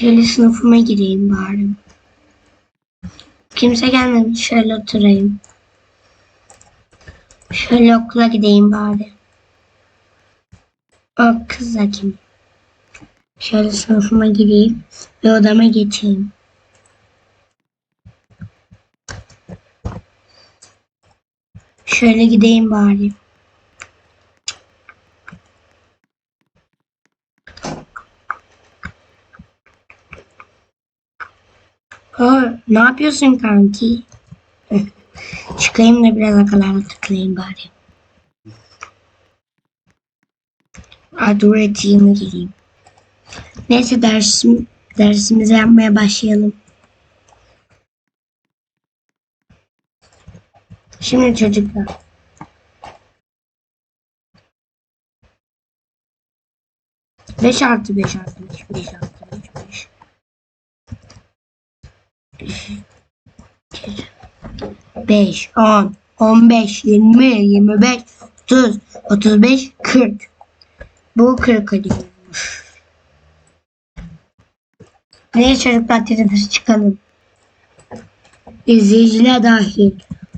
Şöyle sınıfıma gireyim bari. Kimse gelmedi. Şöyle oturayım. Şöyle okula gideyim bari. O kız kim? Şöyle sınıfıma gireyim ve odama geçeyim. Şöyle gideyim bari. Aa, ne yapıyorsun kanki? Çıkayım da biraz akalarla takılayım bari. Aa, dur etiğime gireyim. Neyse dersim, dersimizi yapmaya başlayalım. Şimdi çocuklar. Beş artı beş artı beş. Beş artı beş. Beş. 5, 10, 15, 20, 25, 30, 35, 40. Bu 40 ediyormuş. Neyse çocuklar teneffüs çıkalım. İzleyiciler dahil.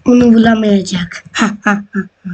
Onu bulamayacak. Ha ha ha ha.